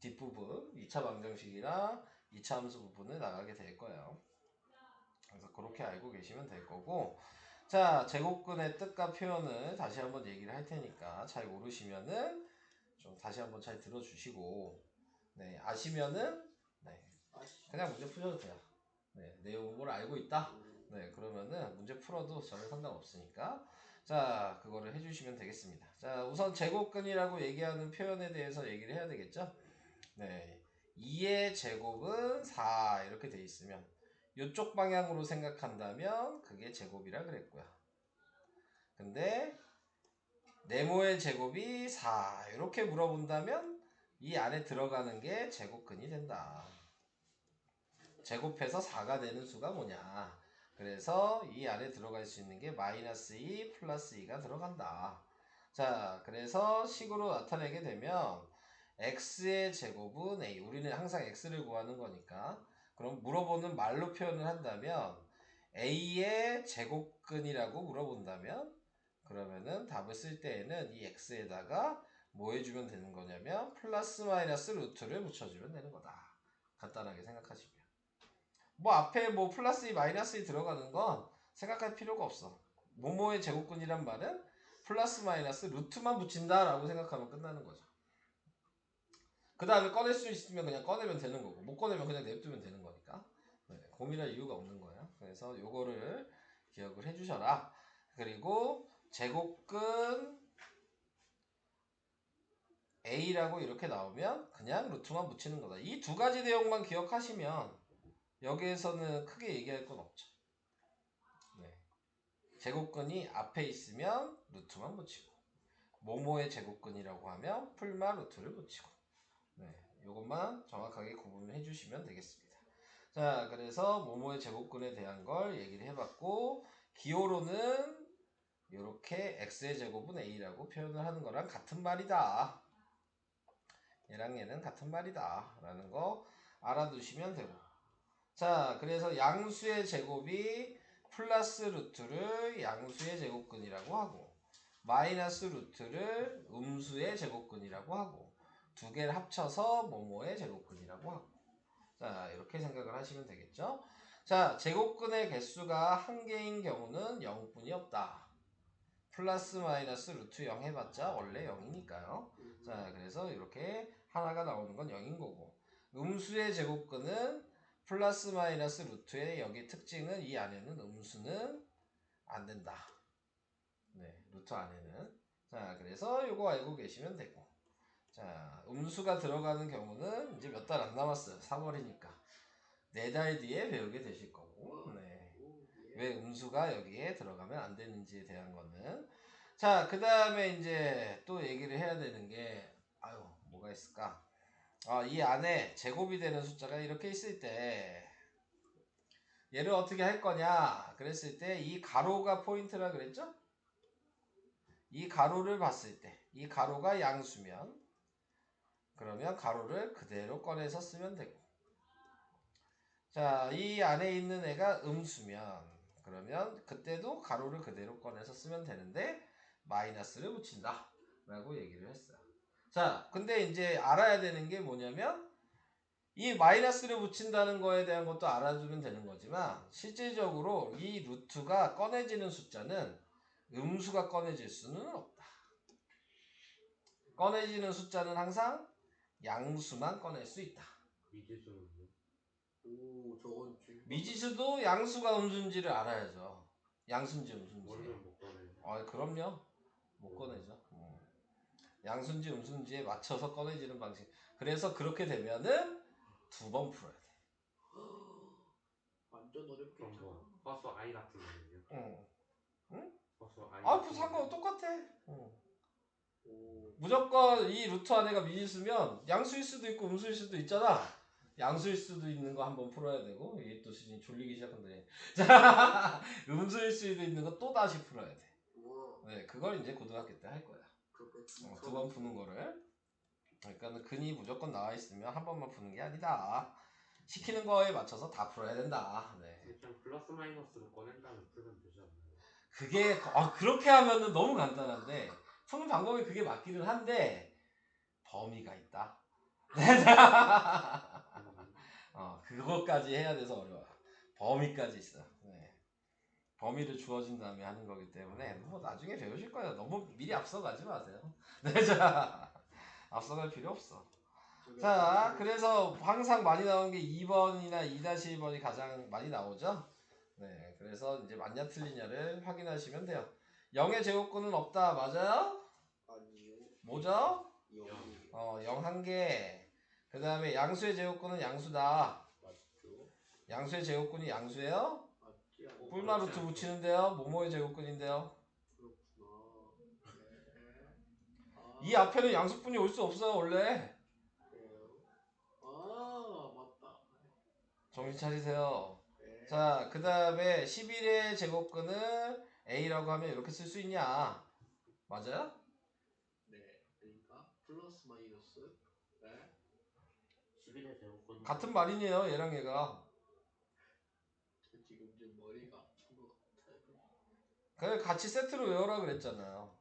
뒷부분 2차 방정식이랑 2차 함수 부분을 나가게 될 거예요. 그래서 그렇게 알고 계시면 될 거고 자 제곱근의 뜻과 표현을 다시 한번 얘기를 할 테니까 잘 모르시면은 좀 다시 한번 잘 들어주시고 네 아시면은 네 그냥 문제 푸셔도 돼요. 네 내용을 알고 있다. 네 그러면은 문제 풀어도 전혀 상관없으니까 자 그거를 해주시면 되겠습니다. 자 우선 제곱근이라고 얘기하는 표현에 대해서 얘기를 해야 되겠죠. 네 2의 제곱은 4 이렇게 돼 있으면 이쪽 방향으로 생각한다면 그게 제곱이라 그랬고요. 근데 네모의 제곱이 4 이렇게 물어본다면 이 안에 들어가는 게 제곱근이 된다. 제곱해서 4가 되는 수가 뭐냐? 그래서 이 안에 들어갈 수 있는 게 마이너스 2 플러스 2가 들어간다. 자, 그래서 식으로 나타내게 되면 x의 제곱은 a. 우리는 항상 x를 구하는 거니까. 그럼 물어보는 말로 표현을 한다면 a의 제곱근이라고 물어본다면 그러면은 답을 쓸 때에는 이 x에다가 뭐 해주면 되는 거냐면 플러스 마이너스 루트를 붙여주면 되는 거다. 간단하게 생각하시면. 뭐 앞에 뭐 플러스 2 마이너스 2 들어가는 건 생각할 필요가 없어. 모모의 제곱근이란 말은 플러스 마이너스 루트만 붙인다라고 생각하면 끝나는 거죠. 그 다음에 꺼낼 수 있으면 그냥 꺼내면 되는 거고 못 꺼내면 그냥 냅두면 되는 거니까 네, 고민할 이유가 없는 거예요. 그래서 요거를 기억을 해주셔라. 그리고 제곱근 A라고 이렇게 나오면 그냥 루트만 붙이는 거다. 이 두 가지 내용만 기억하시면 여기에서는 크게 얘기할 건 없죠. 네. 제곱근이 앞에 있으면 루트만 붙이고 모모의 제곱근이라고 하면 풀마 루트를 붙이고 네, 요것만 정확하게 구분을 해주시면 되겠습니다. 자, 그래서 모모의 제곱근에 대한 걸 얘기를 해봤고 기호로는 이렇게 x의 제곱은 a라고 표현을 하는 거랑 같은 말이다. 얘랑 얘는 같은 말이다. 라는 거 알아두시면 되고 자, 그래서 양수의 제곱이 플러스 루트를 양수의 제곱근이라고 하고 마이너스 루트를 음수의 제곱근이라고 하고 두 개를 합쳐서 모모의 제곱근이라고 하고 자 이렇게 생각을 하시면 되겠죠? 자 제곱근의 개수가 한 개인 경우는 0뿐이 없다. 플러스 마이너스 루트 0 해봤자 원래 0이니까요. 자 그래서 이렇게 하나가 나오는 건 0인 거고. 음수의 제곱근은 플러스 마이너스 루트의 여기 특징은 이 안에는 음수는 안 된다. 네 루트 안에는. 자 그래서 이거 알고 계시면 되고 자, 음수가 들어가는 경우는 이제 몇 달 안 남았어요. 3월이니까. 네 달 뒤에 배우게 되실 거고. 네. 왜 음수가 여기에 들어가면 안 되는지에 대한 거는. 자, 그 다음에 이제 또 얘기를 해야 되는 게, 아유, 뭐가 있을까? 아, 이 안에 제곱이 되는 숫자가 이렇게 있을 때, 얘를 어떻게 할 거냐? 그랬을 때, 이 가로가 포인트라 그랬죠? 이 가로를 봤을 때, 이 가로가 양수면, 그러면 가로를 그대로 꺼내서 쓰면 되고 자, 이 안에 있는 애가 음수면 그러면 그때도 가로를 그대로 꺼내서 쓰면 되는데 마이너스를 붙인다 라고 얘기를 했어요. 자, 근데 이제 알아야 되는 게 뭐냐면 이 마이너스를 붙인다는 거에 대한 것도 알아두면 되는 거지만 실질적으로 이 루트가 꺼내지는 숫자는 음수가 꺼내질 수는 없다. 꺼내지는 숫자는 항상 양수만 꺼낼 수 있다. 미지수는요? 오 저건 좀 미지수도 양수가 음수인지를 알아야죠. 양수인지 음수인지. 원래는 못 꺼내요. 아, 그럼요. 못 꺼내죠. 음. 양수인지 음수인지에 맞춰서 꺼내지는 방식. 그래서 그렇게 되면은 두 번 풀어야 돼. 완전 어렵겠죠. 그럼 뭐 버스 I 같은 거는요? 응. 버스 I. 아, 같은 그 상관 똑같아. 응. 오 무조건 이 루트 안에가 미지수면 양수일 수도 있고 음수일 수도 있잖아. 양수일 수도 있는 거 한번 풀어야 되고 이게 또 지금 졸리기 시작한데. 자, 음수일 수도 있는 거 또 다시 풀어야 돼. 네, 그걸 이제 고등학교 때 할 거야. 어, 두번 푸는 거를. 그러니까는 근이 무조건 나와 있으면 한 번만 푸는 게 아니다. 시키는 거에 맞춰서 다 풀어야 된다. 네. 그냥 플러스 마이너스를 꺼낸다면 풀면 되지 않나요? 그게 아, 그렇게 하면은 너무 간단한데 푸는 방법이 그게 맞기는 한데 범위가 있다. 어, 그것까지 해야 돼서 어려워. 범위까지 있어. 네. 범위를 주어진 다음에 하는 거기 때문에 뭐 나중에 배우실 거예요. 너무 미리 앞서가지 마세요. 네, 자, 앞서갈 필요 없어. 자, 그래서 항상 많이 나오는 게 2번이나 2-1번이 가장 많이 나오죠. 네, 그래서 이제 맞냐 틀리냐를 확인하시면 돼요. 0의 제곱근은 없다, 맞아요? 아니요. 뭐죠? 영이 어, 0 한 개. 그 다음에 양수의 제곱근은 양수다. 맞죠? 양수의 제곱근이 양수예요? 맞지 않나? 뿔마 루트 붙이는데요. 모모의 제곱근인데요. 그렇구나. 네. 아, 이 앞에는 양수분이 올 수 없어요, 원래. 그래요? 아 맞다. 정신 차리세요. 네. 자, 그 다음에 11의 제곱근을 A라고 하면 이렇게 쓸 수 있냐? 맞아요? 네. 그러니까 플러스 마이너스. 네. 11의 제곱근 같은 말이네요, 얘랑 얘가. 저 지금 좀 머리가 아픈 것 같아요. 그래 같이 세트로 외우라 그랬잖아요.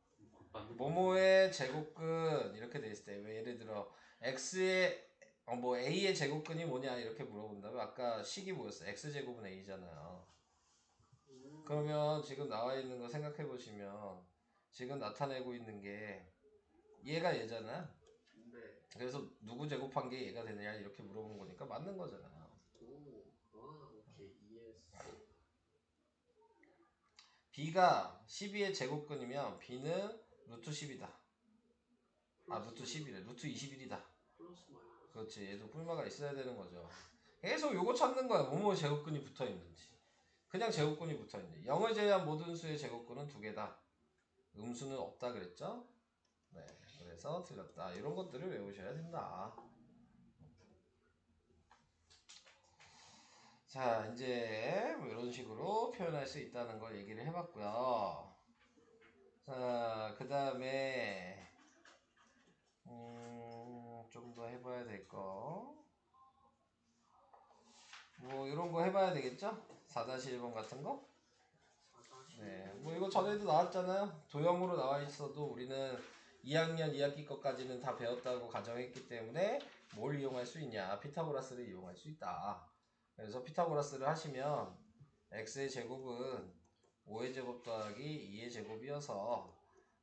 맞는 모모의 제곱근 이렇게 돼 있을 때 왜 예를 들어 x의 어, 뭐 a의 제곱근이 뭐냐 이렇게 물어본다면 아까 식이 뭐였어? x 제곱은 a잖아요. 음. 그러면 지금 나와 있는 거 생각해 보시면 지금 나타내고 있는 게 얘가 얘잖아. 네. 그래서 누구 제곱한 게 얘가 되느냐 이렇게 물어본 거니까 맞는 거잖아요. 오. 아 오케이 이해했어. b가 12의 제곱근이면 b는 루트 10이다. 아 루트 10이래. 루트 21이다. 플러스 마이너스. 그렇지 얘도 뿔마가 있어야 되는 거죠 계속 요거 찾는 거야 뭐뭐 제곱근이 붙어 있는지 그냥 제곱근이 붙어 있는지 0을 제외한 모든 수의 제곱근은 두 개다. 음수는 없다 그랬죠? 네 그래서 틀렸다. 이런 것들을 외우셔야 된다. 자 이제 뭐 이런 식으로 표현할 수 있다는 걸 얘기를 해봤고요. 자 그 다음에 음, 좀 더 해봐야 될 거. 뭐, 이런 거 해봐야 되겠죠? 4-1번 같은 거? 네. 뭐, 이거 전에도 나왔잖아요. 도형으로 나와 있어도 우리는 2학년 2학기 것까지는 다 배웠다고 가정했기 때문에 뭘 이용할 수 있냐? 피타고라스를 이용할 수 있다. 그래서 피타고라스를 하시면 x의 제곱은 5의 제곱 더하기 2의 제곱이어서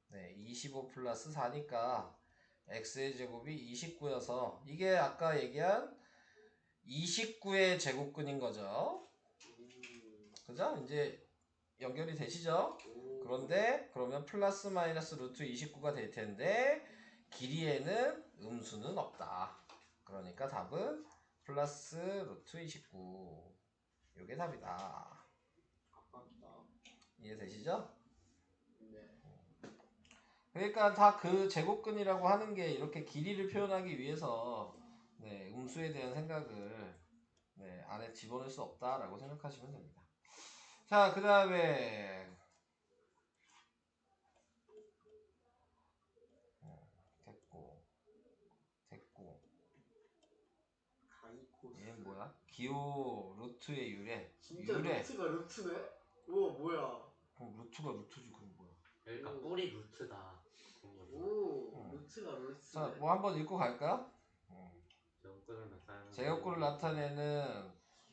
네, 25 플러스 4니까 x의 제곱이 29여서 이게 아까 얘기한 29의 제곱근인 거죠. 음. 그죠? 이제 연결이 되시죠? 오. 그런데 그러면 플러스 마이너스 루트 29가 될 텐데 길이에는 음수는 없다. 그러니까 답은 플러스 루트 29. 이게 답이다. 이해되시죠? 네. 그러니까 다 그 제곱근이라고 하는 게 이렇게 길이를 표현하기 위해서 네, 음수에 대한 생각을 네, 안에 집어넣을 수 없다라고 생각하시면 됩니다. 자, 그 다음에 어, 됐고 됐고 가이코스. 얘 뭐야? 기호 루트의 유래 진짜 유래 루트가 루트네? 우와 뭐야? 그럼 루트가 루트지 그럼 뭐야? 그러니까 오. 뿌리 루트다. 오 어. 루트가 루트네. 자, 뭐 한번 읽고 갈까요? 어. 제곱근을 나타내는 제곱근을 나타내는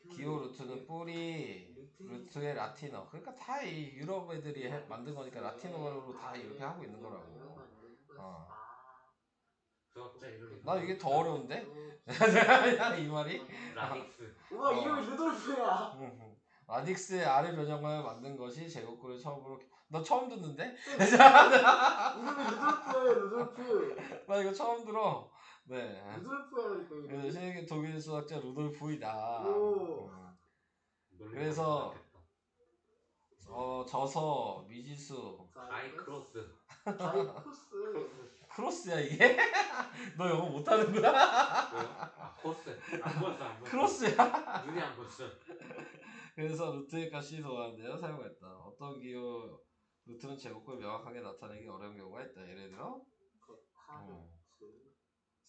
기호 루트는 뿌리 루트. 루트의 라틴어 그러니까 다 이 유럽 애들이 해- 만든 거니까 라틴어로 다 이렇게 하고 있는 거라고 어. 아. 나 이게 더 어려운데? 이 말이? 라딕스 우와 어. 이름이 루돌프야. 라딕스의 아래 변형을 만든 것이 제곱근을 처음으로 너 처음 듣는데? 이름이 루돌프예요 루돌프. 나 이거 처음 들어 네 루돌프야니까 그래서 이름이. 세계 독일 수학자 루돌프이다 오. 음. 그래서. 어 저서 미지수 아이 크로스 가이코스. 크로스야 이게? 너 영어 못하는구나? 아 코스 안 보였어 안 보였어 크로스야 눈이 안 보였어 그래서 루트의 값이 더하는데요 사용했다. 어떤 기호 루트는 제곱을 명확하게 나타내기 어려운 경우가 있다. 예를 들어 카르트.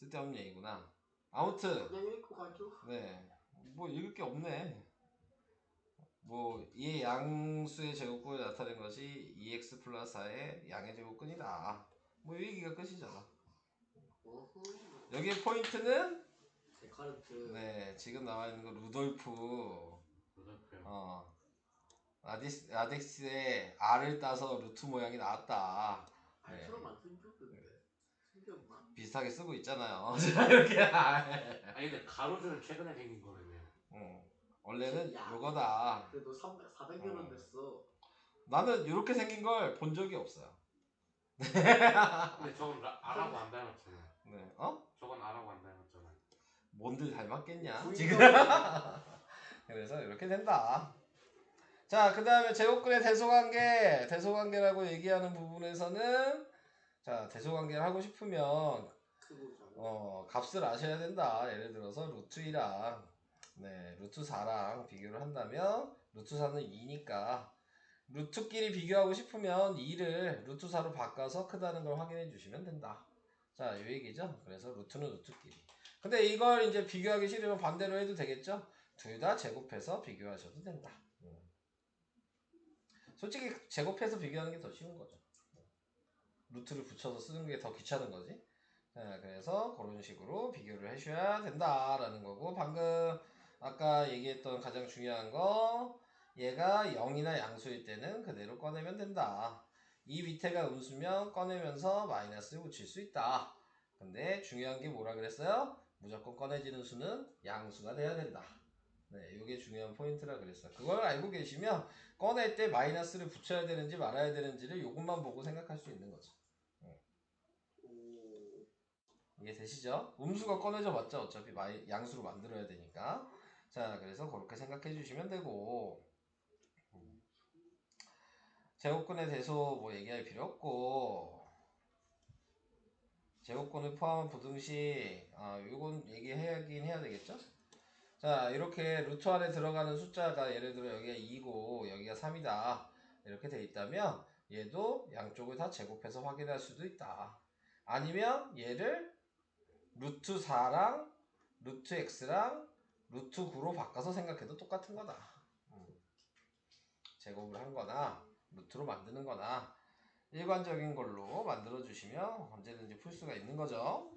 쓸데없는 얘기구나. 아무튼 그냥 읽고 가죠. 네 뭐 읽을 게 없네. 뭐 이의 양수의 제곱근을 나타낸 것이 2x 플러스 4의 양의 제곱근이다. 뭐 이 얘기가 끝이잖아. 어허. 여기 포인트는 데카르트 네 지금 나와 있는 거 루돌프 루돌프요. 어 라디스 라덱스의 R을 따서 루트 모양이 나왔다. 네. 알처럼 안 생겼는데 생겼나? 비슷하게 쓰고 있잖아요. 이렇게. 아니 근데 가로수는 최근에 생긴 거라며. 어, 원래는 야. 요거다. 그래도 300, 400여 원 어. 됐어 나는 이렇게 생긴 걸 본 적이 없어요. 근데 저건 라- 알하고 안 닮았잖아. 네, 어? 저건 알하고 안 닮았잖아. 뭔들 닮았겠냐? 지금. 그래서 이렇게 된다. 자, 그 다음에 제곱근의 대소관계, 대소관계라고 얘기하는 부분에서는 자, 대소관계를 하고 싶으면 어, 값을 아셔야 된다. 예를 들어서 루트 2랑 네, 루트 4랑 비교를 한다면 루트 4는 2니까 루트끼리 비교하고 싶으면 2를 루트 4로 바꿔서 크다는 걸 확인해 주시면 된다. 자, 이 얘기죠. 그래서 루트는 루트끼리. 근데 이걸 이제 비교하기 싫으면 반대로 해도 되겠죠? 둘 다 제곱해서 비교하셔도 된다. 음. 솔직히 제곱해서 비교하는 게 더 쉬운 거죠. 루트를 붙여서 쓰는 게 더 귀찮은 거지. 자, 그래서 그런 식으로 비교를 해줘야 된다라는 거고 방금 아까 얘기했던 가장 중요한 거 얘가 0이나 양수일 때는 그대로 꺼내면 된다. 이 밑에가 음수면 꺼내면서 마이너스를 붙일 수 있다. 근데 중요한 게 뭐라 그랬어요? 무조건 꺼내지는 수는 양수가 돼야 된다. 네, 이게 중요한 포인트라 그랬어요. 그걸 알고 계시면 꺼낼 때 마이너스를 붙여야 되는지 말아야 되는지를 이것만 보고 생각할 수 있는 거죠. 오 이게 되시죠? 음수가 꺼내져 봤자 어차피 마이, 양수로 만들어야 되니까. 자, 그래서 그렇게 생각해 주시면 되고. 음. 제곱근의 대소 뭐 얘기할 필요 없고. 제곱근을 포함한 부등식, 아, 요건 얘기해야긴 해야 되겠죠? 자, 이렇게 루트 안에 들어가는 숫자가 예를 들어 여기가 2고 여기가 3이다. 이렇게 돼 있다면 얘도 양쪽을 다 제곱해서 확인할 수도 있다. 아니면 얘를 루트 4랑 루트 x랑 루트 9로 바꿔서 생각해도 똑같은 거다. 음. 제곱을 한 거나 루트로 만드는 거나 일관적인 걸로 만들어 주시면 언제든지 풀 수가 있는 거죠.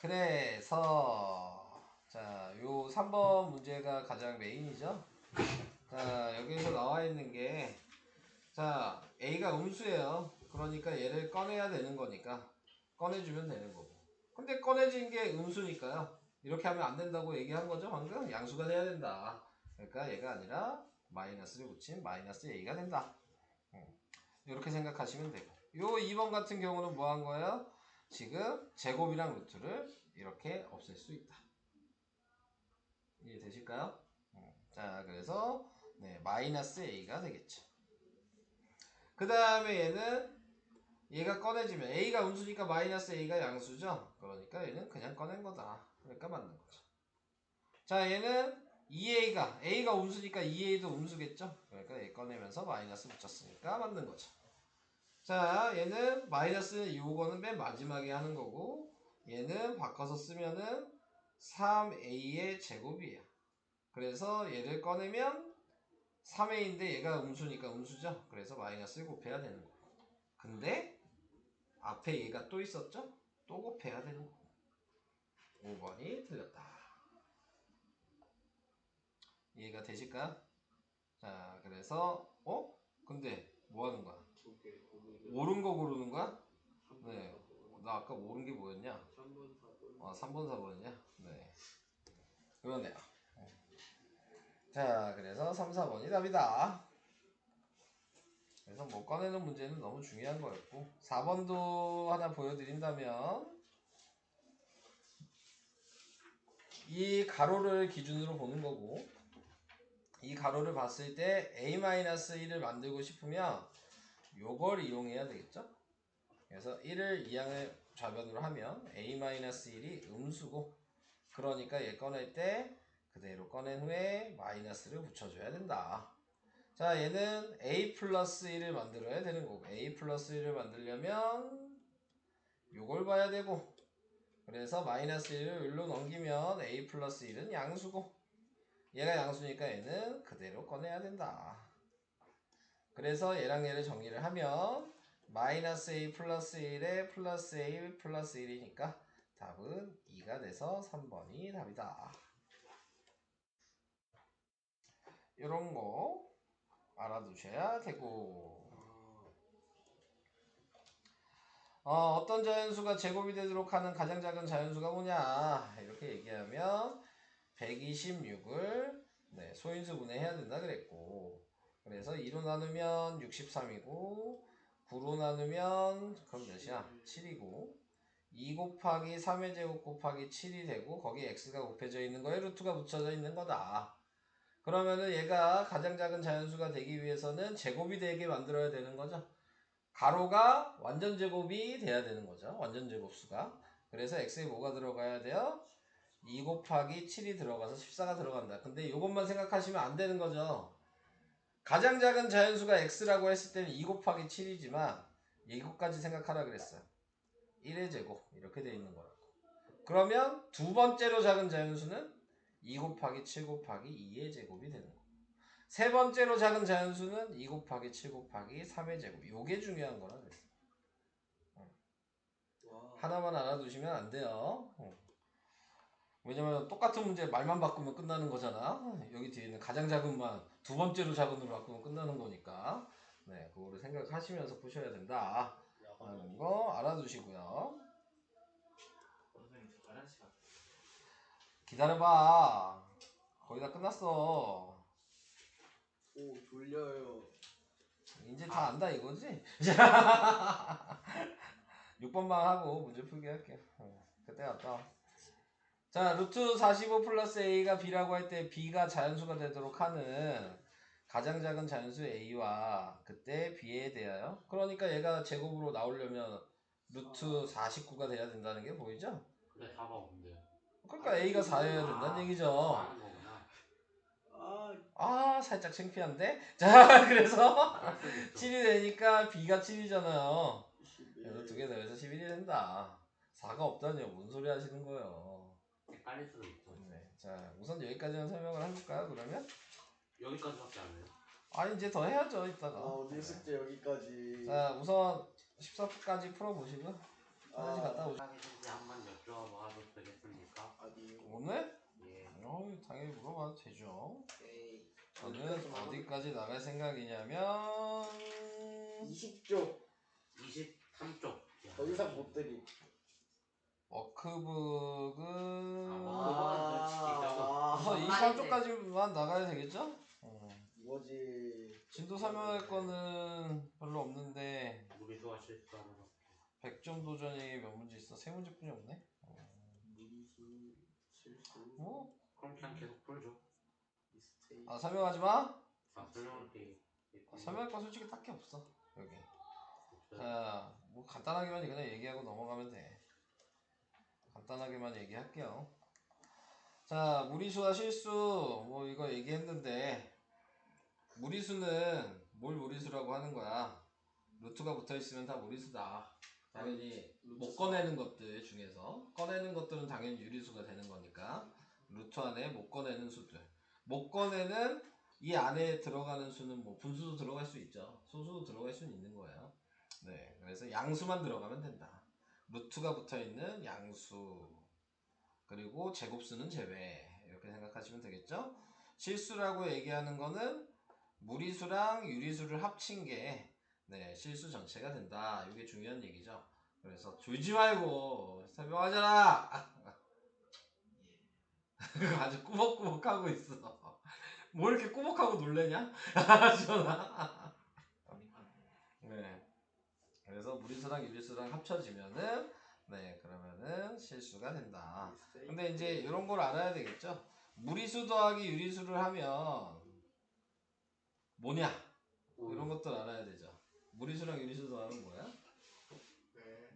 그래서 자, 요 3번 문제가 가장 메인이죠. 자, 여기서 나와 있는 게 자, A가 음수예요. 그러니까 얘를 꺼내야 되는 거니까 꺼내주면 되는 거고. 근데 꺼내진 게 음수니까요. 이렇게 하면 안 된다고 얘기한 거죠, 방금? 양수가 돼야 된다. 그러니까 얘가 아니라 마이너스를 붙인 마이너스 A가 된다. 음, 이렇게 생각하시면 되고. 요 2번 같은 경우는 뭐 한 거예요? 지금 제곱이랑 루트를 이렇게 없앨 수 있다. 이해되실까요? 음, 자, 그래서 네, 마이너스 A가 되겠죠. 그 다음에 얘는 얘가 꺼내지면 A가 음수니까 마이너스 A가 양수죠. 그러니까 얘는 그냥 꺼낸 거다. 그러니까 맞는 거죠. 자 얘는 2A가 A가 음수니까 2A도 음수겠죠. 그러니까 얘 꺼내면서 마이너스 붙였으니까 맞는 거죠. 자 얘는 마이너스 요거는 맨 마지막에 하는 거고 얘는 바꿔서 쓰면은 3A의 제곱이에요. 그래서 얘를 꺼내면 3A인데 얘가 음수니까 음수죠. 그래서 마이너스 를 곱해야 되는 거고. 근데 앞에 얘가 또 있었죠? 또 곱해야 되는 거고. 5번이 틀렸다. 이해가 되실까요? 자, 그래서 어? 근데 뭐 하는 거야? 옳은 거 고르는 거야? 네. 나 아까 옳은 게 뭐였냐? 3번 4번 아, 3번, 4번이냐? 네. 그러네요. 자, 그래서 3, 4번이 답이다. 그래서 뭐 꺼내는 문제는 너무 중요한 거였고 4번도 하나 보여드린다면 이 가로를 기준으로 보는 거고 이 가로를 봤을 때 a-1을 만들고 싶으면 요걸 이용해야 되겠죠? 그래서 1을 2항을 좌변으로 하면 a-1이 음수고 그러니까 얘 꺼낼 때 그대로 꺼낸 후에 마이너스를 붙여줘야 된다. 자 얘는 a 플러스 1을 만들어야 되는 거고 a 플러스 1을 만들려면 요걸 봐야 되고 그래서 마이너스 1을 일로 넘기면 a 플러스 1은 양수고 얘가 양수니까 얘는 그대로 꺼내야 된다. 그래서 얘랑 얘를 정리를 하면 마이너스 a 플러스 1에 플러스 a 플러스 1이니까 답은 2가 돼서 3번이 답이다. 이런 거 알아두셔야 되고 어, 어떤 자연수가 제곱이 되도록 하는 가장 작은 자연수가 뭐냐 이렇게 얘기하면 126을 네, 소인수 분해 해야 된다 그랬고 그래서 2로 나누면 63이고 9로 나누면 그럼 몇이야? 7이고 2 곱하기 3의 제곱 곱하기 7이 되고 거기에 x가 곱해져 있는 거에 루트가 붙여져 있는 거다. 그러면은 얘가 가장 작은 자연수가 되기 위해서는 제곱이 되게 만들어야 되는 거죠. 가로가 완전 제곱이 돼야 되는 거죠. 완전 제곱수가. 그래서 x에 뭐가 들어가야 돼요? 2 곱하기 7이 들어가서 14가 들어간다. 근데 이것만 생각하시면 안 되는 거죠. 가장 작은 자연수가 x라고 했을 때는 2 곱하기 7이지만 이것까지 생각하라 그랬어요. 1의 제곱 이렇게 돼 있는 거라고. 그러면 두 번째로 작은 자연수는 2 곱하기 7 곱하기 2의 제곱이 되는 거. 세 번째로 작은 자연수는 2 곱하기 7 곱하기 3의 제곱. 요게 중요한 거라 그랬어요. 와. 하나만 알아두시면 안 돼요. 어. 왜냐면 똑같은 문제 말만 바꾸면 끝나는 거잖아. 여기 뒤에 있는 가장 작은만 두 번째로 작은으로 바꾸면 끝나는 거니까. 네, 그거를 생각하시면서 푸셔야 된다. 라는 거 알아두시고요. 선생님 저 화장실 갔다. 기다려봐. 거의 다 끝났어. 오 졸려요. 이제 다 안다 이거지? 6번만 하고 문제 풀기 할게요. 어, 그때 갔다 와. 자, 루트 45 플러스 a가 b라고 할 때 b가 자연수가 되도록 하는 가장 작은 자연수 a와 그때 b에 대하여 그러니까 얘가 제곱으로 나오려면 루트 49가 돼야 된다는 게 보이죠? 근데 답은 없는데. 그러니까 a가 4여야 된다는 얘기죠. 하는 거구나. 아 아, 살짝 창피한데? 자, 그래서 알았어, 됐어. 7이 되니까 b가 7이잖아요. 21. 그래서 두개 더해서 11이 된다. 4가 없다니요. 뭔 소리 하시는 거예요. 헷갈릴 수도 있고. 네. 자, 우선 여기까지만 설명을 해볼까요, 그러면? 여기까지밖에 안 해요. 아, 이제 더 해야죠, 이따가. 아 오늘 숙제 여기까지. 자, 우선 14부까지 풀어보시고요. 화장실 아. 갔다. 하겠는지 한번 여쭤봐도? 아니 오늘? 예. 어, 당연히 물어봐도 되죠. 에이. 저는 어디까지 나갈 생각이냐면 20쪽 23쪽. 더 이상 못 드림. 워크북은 아, 우선 23쪽까지만 나가야 되겠죠? 어. 뭐지? 진도 설명할 거는 별로 없는데 무리수와 실수하는 거. 100점 도전이 몇 문제 있어? 세 문제뿐이 없네. 무리수 실수 뭐? 그럼 그냥 계속 풀죠. 아 설명하지 마. 아, 설명할 게. 아, 설명할 거 솔직히 딱히 없어 여기. 자, 뭐 간단하게만 그냥 얘기하고 넘어가면 돼. 간단하게만 얘기할게요. 자, 무리수와 실수 뭐 이거 얘기했는데 무리수는 뭘 무리수라고 하는 거야? 루트가 붙어 있으면 다 무리수다. 당연히 못 꺼내는 것들 중에서 꺼내는 것들은 당연히 유리수가 되는 거니까 루트 안에 못 꺼내는 수들. 못 꺼내는 이 안에 들어가는 수는 뭐 분수도 들어갈 수 있죠. 소수도 들어갈 수는 있는 거예요. 네, 그래서 양수만 들어가면 된다. 루트가 붙어 있는 양수 그리고 제곱수는 제외 이렇게 생각하시면 되겠죠. 실수라고 얘기하는 거는 무리수랑 유리수를 합친 게 네, 실수 전체가 된다. 이게 중요한 얘기죠. 그래서 졸지 말고 설명하잖아. 아주 꾸벅꾸벅 하고 있어. 뭐 이렇게 꾸벅하고 놀래냐? 지원아. 네. 그래서 무리수랑 유리수랑 합쳐지면은 네 그러면은 실수가 된다. 근데 이제 이런 걸 알아야 되겠죠. 무리수 더하기 유리수를 하면 뭐냐? 이런 것들 알아야 되죠. 무리수랑 유리수 더하면 뭐야? 네.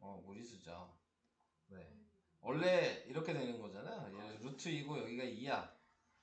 어 무리수죠. 네. 원래 이렇게 되는 거잖아요. 얘 루트 2고 여기가 2야.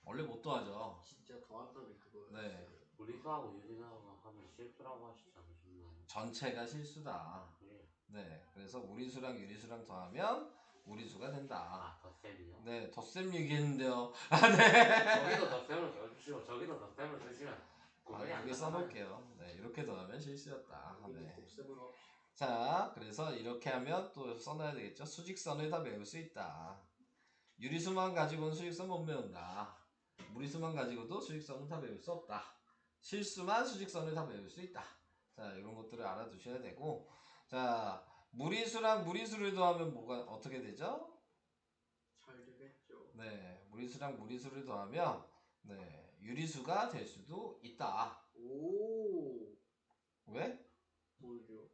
원래 못 더하죠. 진짜 더한다면 그거. 네. 무리수하고 유리수하고 하면 실수라고 하시지 않으셨나요? 전체가 실수다. 예. 네. 그래서 무리수랑 유리수랑 더하면 무리수가 된다. 아, 덧셈이요? 네, 덧셈 얘기했는데요. 아, 네. 저기도 덧셈을 써주시고 저기도 덧셈을 쓰시면 아, 여기 써놓을게요. 네, 이렇게 더하면 실수였다. 우리 네. 곱셈으로 자, 그래서 이렇게 하면 또 써놔야 되겠죠. 수직선을 다 외울 수 있다. 유리수만 가지고는 수직선 못 외운다. 무리수만 가지고도 수직선은 다 외울 수 없다. 실수만 수직선을 다 외울 수 있다. 자, 이런 것들을 알아두셔야 되고, 자, 무리수랑 무리수를 더하면 뭐가 어떻게 되죠? 잘 되겠죠. 네, 무리수랑 무리수를 더하면 네, 유리수가 될 수도 있다. 오 왜? 뭐죠?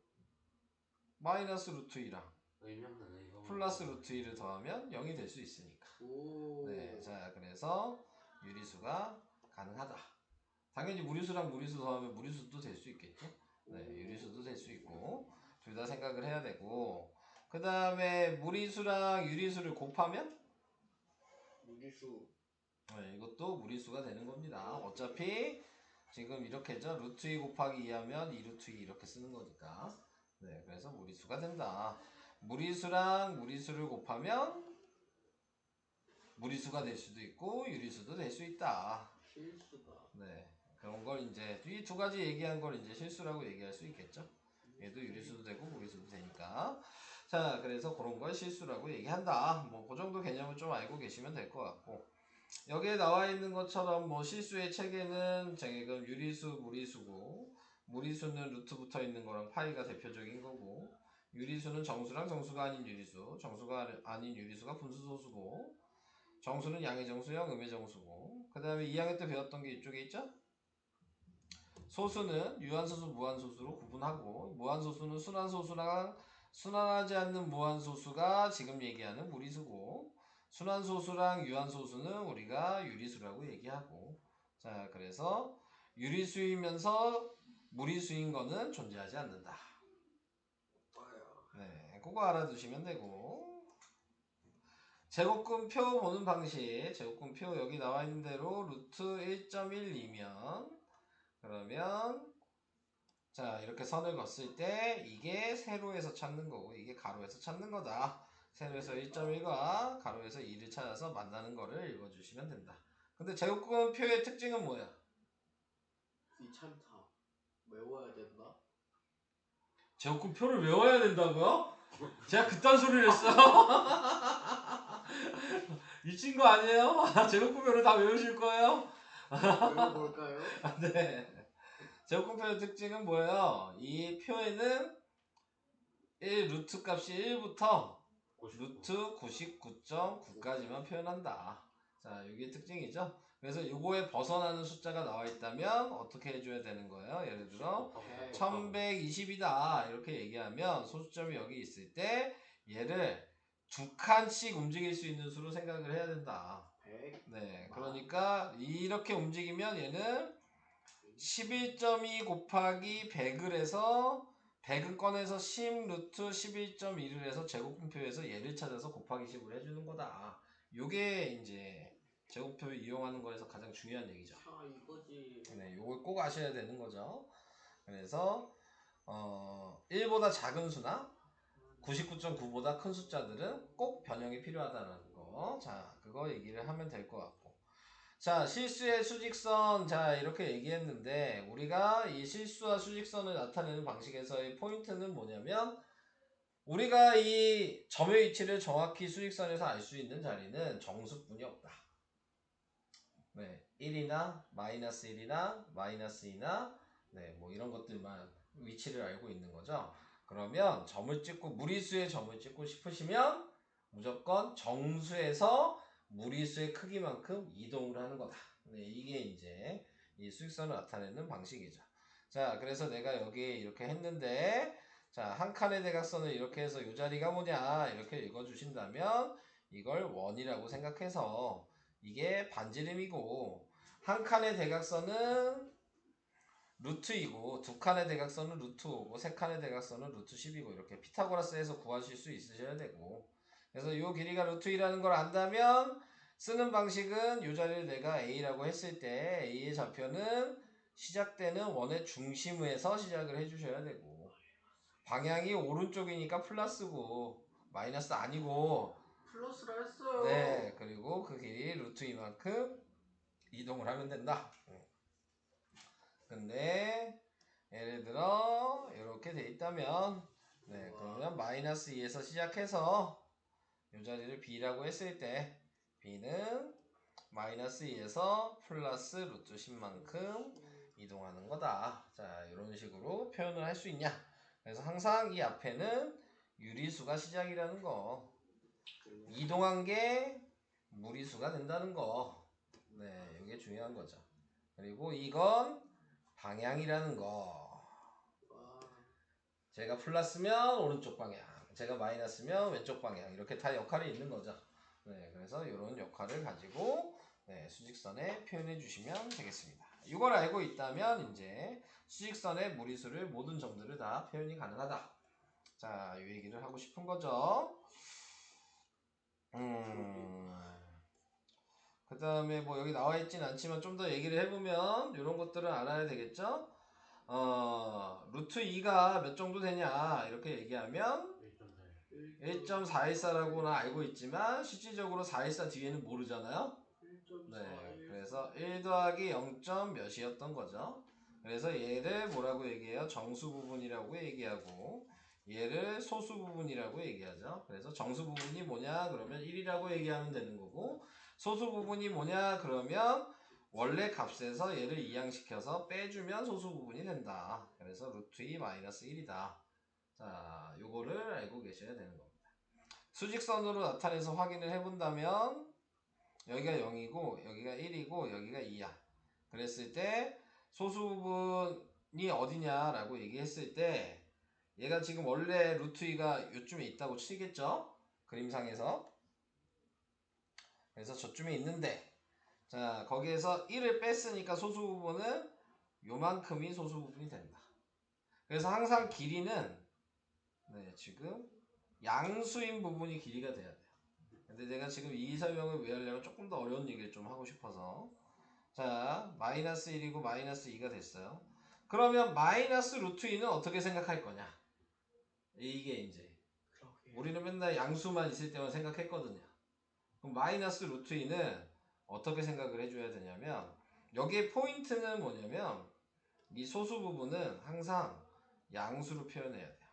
마이너스 루트 2랑 의미 없는 의미 플러스 루트 2를 더하면 0이 될 수 있으니까. 오 네, 자 그래서 유리수가 가능하다. 당연히 무리수랑 무리수 더하면 무리수도 될 수 있겠죠. 네, 유리수도 될 수 있고 둘 다 생각을 해야 되고 그 다음에 무리수랑 유리수를 곱하면 무리수 네, 이것도 무리수가 되는 겁니다. 어차피 지금 이렇게죠. 루트 2 곱하기 2 하면 2 루트 2 이렇게 쓰는 거니까. 네, 그래서 무리수가 된다. 무리수랑 무리수를 곱하면 무리수가 될 수도 있고 유리수도 될 수 있다. 실수가 네, 그런 걸 이제 이 두 가지 얘기한 걸 이제 실수라고 얘기할 수 있겠죠. 얘도 유리수도 되고 무리수도 되니까. 자, 그래서 그런 걸 실수라고 얘기한다. 뭐, 그 정도 개념을 좀 알고 계시면 될 것 같고. 여기에 나와 있는 것처럼 뭐 실수의 체계는 지금 유리수, 무리수고, 무리수는 루트 붙어 있는 거랑 파이가 대표적인 거고, 유리수는 정수랑 정수가 아닌 유리수, 정수가 아닌 유리수가 분수소수고, 정수는 양의 정수형, 음의 정수고, 그 다음에 2학년 때 배웠던 게 이쪽에 있죠? 소수는 유한소수, 무한소수로 구분하고 무한소수는 순환소수랑 순환하지 않는 무한소수가 지금 얘기하는 무리수고 순환소수랑 유한소수는 우리가 유리수라고 얘기하고 자 그래서 유리수이면서 무리수인 거는 존재하지 않는다. 네, 그거 알아두시면 되고. 제곱근표 보는 방식. 제곱근표 여기 나와 있는 대로 루트 1.1이면 그러면 자 이렇게 선을 그었을 때 이게 세로에서 찾는 거고 이게 가로에서 찾는 거다 세로에서 1.1과 가로에서 2를 찾아서 만나는 거를 읽어주시면 된다 근데 제곱근표의 특징은 뭐야? 귀찮다 외워야 된다 제곱근표를 외워야 된다고요? 제가 그딴 소리를 했어요 미친 거 아니에요? 제곱근표를 다 외우실 거예요? 외워볼까요? 네. 제곱근표의 특징은 뭐예요? 이 표에는 1 루트 값이 1부터 루트 99.9까지만 표현한다. 자, 이게 특징이죠? 그래서 요거에 벗어나는 숫자가 나와 있다면 어떻게 해줘야 되는 거예요? 예를 들어 1120이다 이렇게 얘기하면 소수점이 여기 있을 때 얘를 두 칸씩 움직일 수 있는 수로 생각을 해야 된다. 100 네, 그러니까 이렇게 움직이면 얘는 11.2 곱하기 100을 해서 100을 꺼내서 10 루트 11.1을 해서 제곱분표에서 얘를 찾아서 곱하기 10을 해주는 거다. 요게 이제 제곱표 이용하는 거에서 가장 중요한 얘기죠. 아 이거지 네, 요걸 꼭 아셔야 되는 거죠. 그래서 어 1보다 작은 수나 99.9보다 큰 숫자들은 꼭 변형이 필요하다는 거. 자, 그거 얘기를 하면 될 것 같고. 자, 실수의 수직선. 자, 이렇게 얘기했는데, 우리가 이 실수와 수직선을 나타내는 방식에서의 포인트는 뭐냐면, 우리가 이 점의 위치를 정확히 수직선에서 알 수 있는 자리는 정수뿐이 없다. 네, 1이나 마이너스 1이나 마이너스 2나 네, 뭐 이런 것들만 위치를 알고 있는 거죠. 그러면 점을 찍고 무리수의 점을 찍고 싶으시면 무조건 정수에서 무리수의 크기만큼 이동을 하는 거다. 네, 이게 이제 이 수직선을 나타내는 방식이죠. 자, 그래서 내가 여기 이렇게 했는데 자, 한 칸의 대각선을 이렇게 해서 이 자리가 뭐냐 이렇게 읽어주신다면 이걸 원이라고 생각해서 이게 반지름이고 한 칸의 대각선은 루트이고 두 칸의 대각선은 루트 5고 세 칸의 대각선은 루트 10이고 이렇게 피타고라스에서 구하실 수 있으셔야 되고 그래서 이 길이가 루트 2라는 걸 안다면 쓰는 방식은 이 자리를 내가 A라고 했을 때 A의 좌표는 시작되는 원의 중심에서 시작을 해주셔야 되고 방향이 오른쪽이니까 플러스고 마이너스 아니고 플러스라 했어요. 네 그리고 그 길이 루트 2만큼 이동을 하면 된다. 근데 예를 들어 이렇게 돼 있다면 네 그러면 마이너스 2에서 시작해서 이 자리를 b라고 했을 때 b는 마이너스 2에서 플러스 루트 10만큼 이동하는 거다. 자, 이런 식으로 표현을 할 수 있냐? 그래서 항상 이 앞에는 유리수가 시작이라는 거. 이동한 게 무리수가 된다는 거. 네, 이게 중요한 거죠. 그리고 이건 방향이라는 거. 와. 제가 플러스면 오른쪽 방향, 제가 마이너스면 왼쪽 방향 이렇게 다 역할이 있는 거죠. 네, 그래서 이런 역할을 가지고 네, 수직선에 표현해 주시면 되겠습니다. 이걸 알고 있다면 이제 수직선의 무리수를 모든 점들을 다 표현이 가능하다. 자, 이 얘기를 하고 싶은 거죠. 음. 그 다음에 뭐 여기 나와 있진 않지만 좀 더 얘기를 해보면 이런 것들은 알아야 되겠죠? 어, 루트 2가 몇 정도 되냐 이렇게 얘기하면 1.414라고는 알고 있지만 실질적으로 414 뒤에는 모르잖아요. 네, 그래서 1 더하기 0. 몇이었던 거죠. 그래서 얘를 뭐라고 얘기해요? 정수 부분이라고 얘기하고 얘를 소수 부분이라고 얘기하죠. 그래서 정수 부분이 뭐냐? 그러면 1이라고 얘기하면 되는 거고 소수 부분이 뭐냐? 그러면 원래 값에서 얘를 이항시켜서 빼주면 소수 부분이 된다. 그래서 루트 2 마이너스 1이다. 자, 요거를 알고 계셔야 되는 겁니다. 수직선으로 나타내서 확인을 해본다면 여기가 0이고 여기가 1이고 여기가 2야. 그랬을 때 소수 부분이 어디냐라고 얘기했을 때 얘가 지금 원래 루트 2가 요쯤에 있다고 치겠죠? 그림상에서. 그래서 저쯤에 있는데 자 거기에서 1을 뺐으니까 소수 부분은 요만큼이 소수 부분이 된다. 그래서 항상 길이는 네 지금 양수인 부분이 길이가 돼야 돼요. 근데 내가 지금 이 설명을 왜 하려면 조금 더 어려운 얘기를 좀 하고 싶어서 자 마이너스 1이고 마이너스 2가 됐어요. 그러면 마이너스 루트 2는 어떻게 생각할 거냐? 이게 이제 그러게. 우리는 맨날 양수만 있을 때만 생각했거든요. 그럼 마이너스 루트 2는 어떻게 생각을 해줘야 되냐면 여기에 포인트는 뭐냐면 이 소수 부분은 항상 양수로 표현해야 돼요.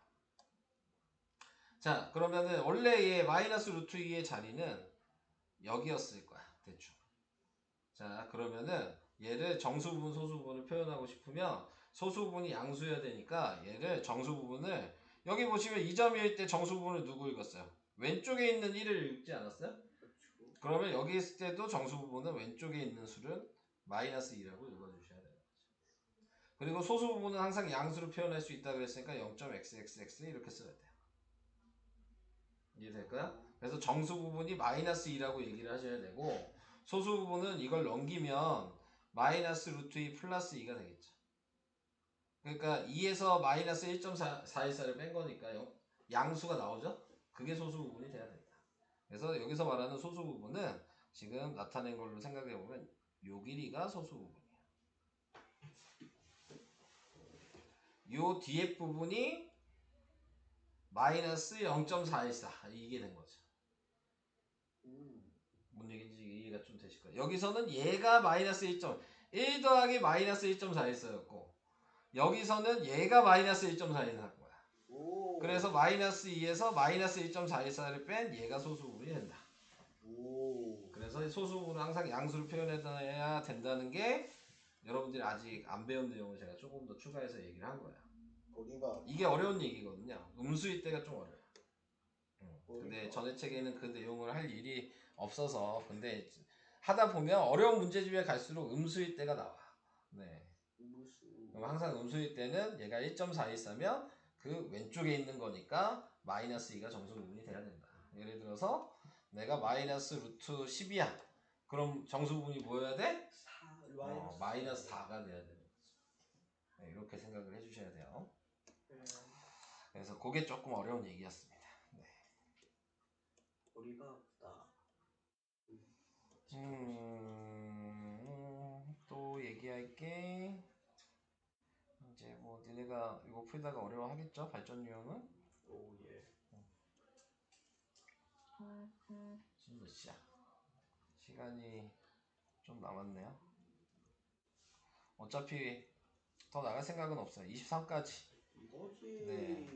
자 그러면은 원래 얘 마이너스 루트 2의 자리는 여기였을 거야 대충. 자 그러면은 얘를 정수 부분 소수 부분을 표현하고 싶으면 소수 부분이 양수여야 되니까 얘를 정수 부분을 여기 보시면 2점일 때 정수 부분을 누구 읽었어요? 왼쪽에 있는 1을 읽지 않았어요? 그러면 여기 있을 때도 정수 부분은 왼쪽에 있는 수는 마이너스 2라고 읽어주셔야 거죠. 그리고 소수 부분은 항상 양수로 표현할 수 있다 그랬으니까 0.xxx 이렇게 써야 돼요. 이해될까요? 그래서 정수 부분이 마이너스 2라고 얘기를 하셔야 되고 소수 부분은 이걸 넘기면 마이너스 루트 2 플러스 2가 되겠죠. 그러니까 2에서 마이너스 1.414를 뺀 거니까 요- 양수가 나오죠? 그게 소수 부분이 돼야 된다. 그래서 여기서 말하는 소수 부분은 지금 나타낸 걸로 생각해 보면 요 길이가 소수 부분이에요. 요 뒤에 부분이 마이너스 0.414 이게 된 거죠. 음. 뭔 얘기인지 이해가 좀 되실 거예요. 여기서는 얘가 마이너스 1.1 더하기 마이너스 1.414였고 여기서는 얘가 마이너스 1.414인 거야. 오. 그래서 마이너스 2에서 마이너스 1.414를 뺀 얘가 소수 부분이 된다. 오. 그래서 소수 부분은 항상 양수로 표현해야 된다는 게 여러분들이 아직 안 배운 내용을 제가 조금 더 추가해서 얘기를 한 거야. 거기가 이게 어려운 얘기거든요. 음수일 때가 좀 어려요. 음, 근데 어려워. 전에 책에는 그 내용을 할 일이 없어서 근데 하다 보면 어려운 문제집에 갈수록 음수일 때가 나와. 네. 그럼 항상 음수일 때는 얘가 1.414면 그 왼쪽에 있는 거니까 마이너스 2가 정수 부분이 돼야 된다. 예를 들어서 내가 마이너스 루트 10이야. 그럼 정수 부분이 뭐여야 돼? 4 어, 마이너스 4가 돼야 되는 거죠. 네, 이렇게 생각을 해주셔야 돼요. 네. 그래서 그게 조금 어려운 얘기였습니다. 네. 머리가 아프다. 음, 또 얘기할 게 이제 뭐 니네가 이거 풀다가 어려워하겠죠? 발전 유형은 오 예. 지금 몇 시야? 시간이 좀 남았네요. 어차피 더 나갈 생각은 없어요. 23까지. 거지. 네.